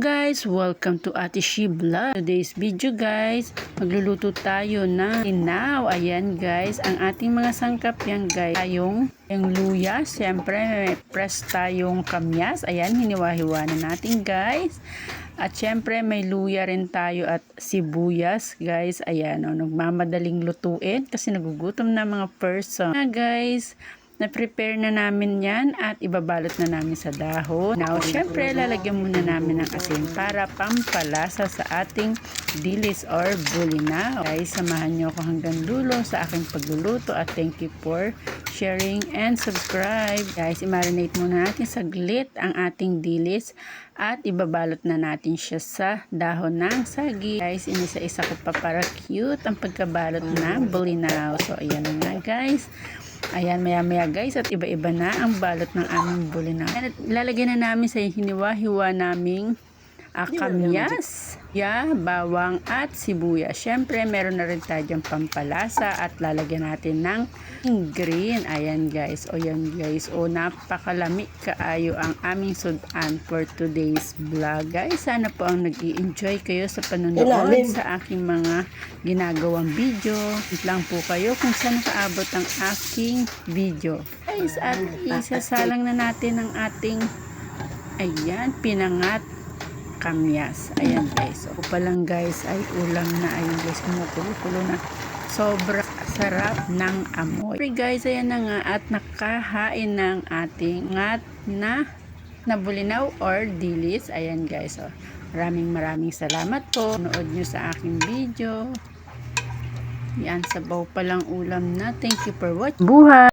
guys! Welcome to Ate She. Today's video guys, magluluto tayo ng inaw. Ayan guys, ang ating mga sangkap yan guys. Tayong yung luya, siyempre may press tayong kamyas. Ayan, hiniwa-hiwa na natin guys. At syempre may luya rin tayo at sibuyas guys. Ayan, oh, nagmamadaling lutuin kasi nagugutom na mga person. Na guys, na-prepare na namin yan at ibabalot na namin sa dahon. Now, syempre, lalagyan muna namin ng asin para pampalasa sa ating dilis or bulinaw. Guys, samahan nyo ako hanggang dulo sa aking pagluluto at thank you for sharing and subscribe. Guys, i-marinate muna natin saglit ang ating dilis at ibabalot na natin siya sa dahon ng sagi. Guys, inisa-isa ko pa para cute ang pagkabalot ng bulinaw. So, ayan na nga guys. Ayan, maya-maya guys, at iba-iba na ang balot ng aming bulinaw. Lalagyan na namin sa hiniwa-hiwa naming uh, kamyas, ya, bawang at sibuyas. Siyempre, meron na rin tayo dyan pampalasa at lalagyan natin ng green. Ayan guys, o yan guys, o napakalami kaayo ang aming sudan for today's vlog. Guys, sana po ang nag enjoy kayo sa panonood Ilalim. sa aking mga ginagawang video. Hit lang po kayo kung saan nakaabot ang aking video. Guys, at isasalang na natin ang ating ayan, pinangat kamyas. Ayan guys. O pa lang guys ay ulam na. Ayan guys, kumukulo-kulo na. Sobra sarap ng amoy. Okay guys, ayan na nga at nakahain ng ating ngat na nabulinaw or dilis. Ayan guys. O, maraming maraming salamat po. Nood nyo sa aking video. Yan, sabaw pa lang ulam na. Thank you for watching. Buhay!